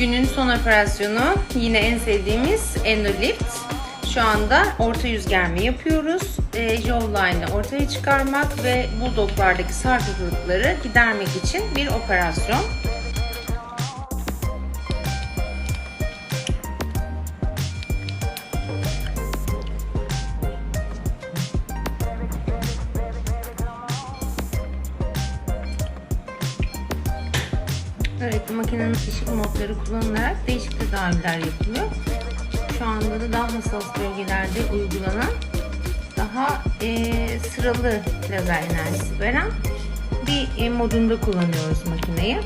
Günün son operasyonu yine en sevdiğimiz endolift. Şu anda orta yüz germe yapıyoruz. E, jawline'ı ortaya çıkarmak ve bulldoglardaki sarkıklıkları gidermek için bir operasyon. Bu makinenin ışık modları kullanılarak değişik tedaviler yapılıyor. Şu anda da daha hassas bölgelerde uygulanan daha e, sıralı lazer enerjisi veren bir e, modunda kullanıyoruz makineyi.